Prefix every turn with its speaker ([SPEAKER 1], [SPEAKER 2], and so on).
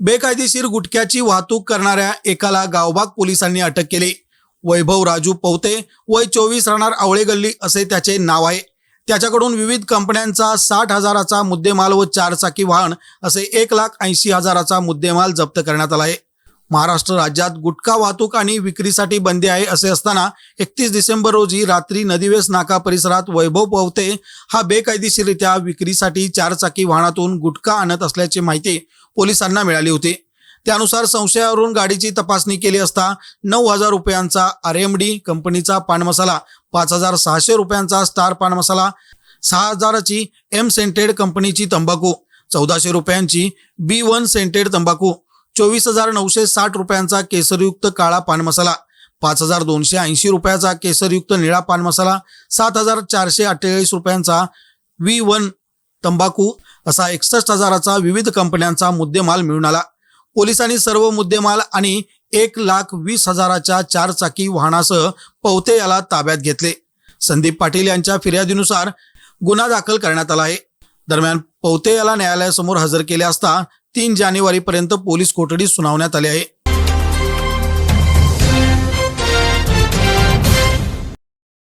[SPEAKER 1] बेकायदेशीर गुटख्याची वाहतूक करणाऱ्या एकाला गावबाग पोलिसांनी अटक केली. वैभव राजू पवते वय चोवीस राहणार आवळे गल्ली असे त्याचे नाव आहे. त्याच्याकडून विविध कंपन्यांचा साठ हजाराचा मुद्देमाल व चारचाकी वाहन असे एक लाख ऐंशी हजाराचा मुद्देमाल जप्त करण्यात आला आहे. महाराष्ट्र राज्यात गुटखा वाहतूक आणि विक्रीसाठी बंदी आहे असे असताना एकतीस डिसेंबर रोजी रात्री नदीवेस नाका परिसरात वैभव पवते हा बेकायदेशीररित्या विक्रीसाठी चारचाकी वाहनातून गुटखा आणत असल्याची माहिती पोलिसांना मिळाली होती. त्यानुसार संशयावरून गाडीची तपासणी केली असता नऊ हजार रुपयांचा आर एम डी कंपनीचा पानमसाला पाच हजार सहाशे रुपयांचा स्टार पान मसाला सहा हजाराची एम सेंटेड कंपनीची तंबाखू चौदाशे रुपयांची बी वन सेंटेड तंबाखू चोवीस हजार नऊशे साठ रुपयांचा केसरयुक्त काळा पान मसाला पाच हजार दोनशे ऐंशी रुपयाचा केसरयुक्त निळा पान मसाला सात हजार चारशे अठ्ठेचाळीस रुपयांचा व्ही वन तंबाखू असा एकसष्ट हजाराचा विविध कंपन्यांचा मुद्देमाल मिळून आला. पोलिसांनी सर्व मुद्देमाल आणि एक लाख वीस हजाराच्या चारचाकी वाहनासह पवते याला ताब्यात घेतले. संदीप पाटील यांच्या फिर्यादीनुसार गुन्हा दाखल करण्यात आला आहे. दरम्यान पवते याला न्यायालयासमोर हजर केले असता तीन जानेवारीपर्यंत पोलीस कोठडीत सुनावण्यात आली आहे.